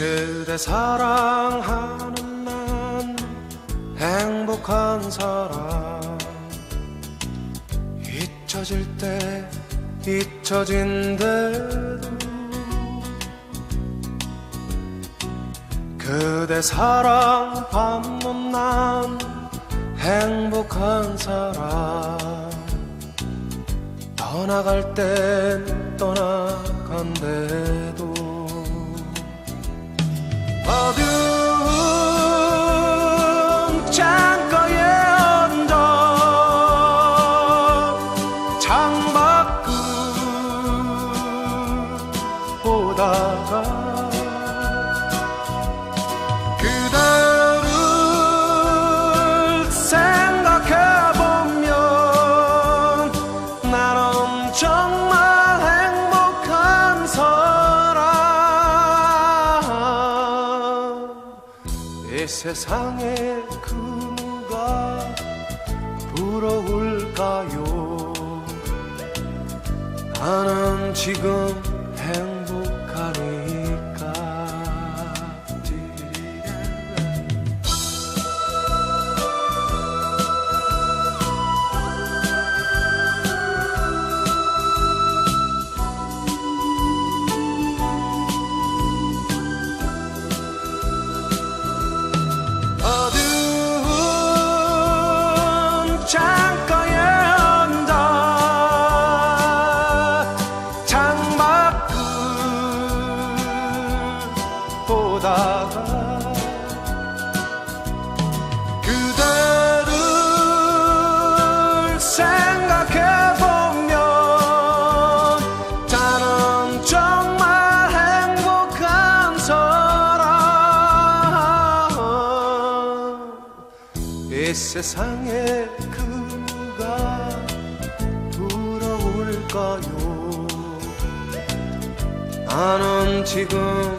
그대 사랑하는 난 행복한 사람. 잊혀질 때 잊혀진 대로. 그대 사랑 받는 난 행복한 사람. 떠나갈 땐 떠나간대도 어두운 창가에 앉아 창밖을 보다가 정말 세상에 그 누가 부러울까요? 나는 지금 보다가 그대를 생각해보면 나는 정말 행복한 사람. 이 세상에 그 누가 부러울까요? 나는 지금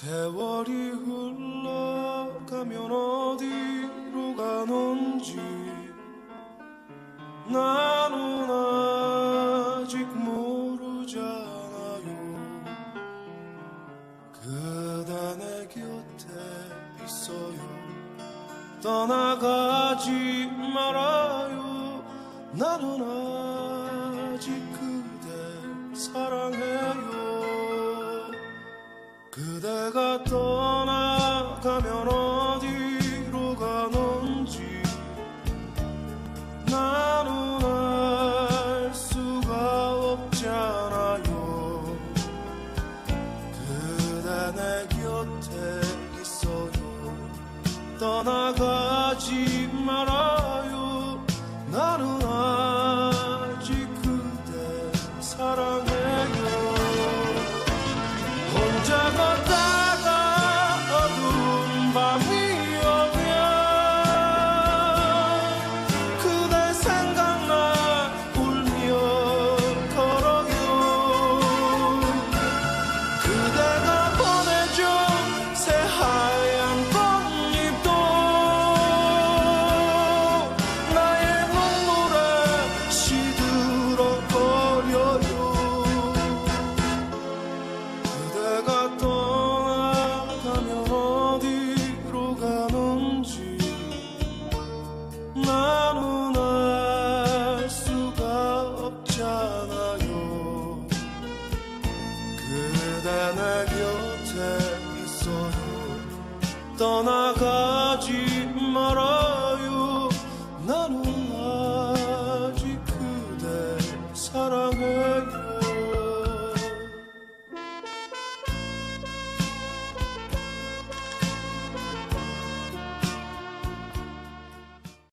세월이 흘러가면 어디로 가는지 나는 아직 모르잖아요. 그대 내 곁에 있어요. 떠나가지 말아요. 나는 아직 그대 사랑해요 그대가 떠나가면 어디로 가는지 나는 알 수가 없잖아요. 그대 내 곁에 있어요. 떠나가지 말아요 떠나가지 말아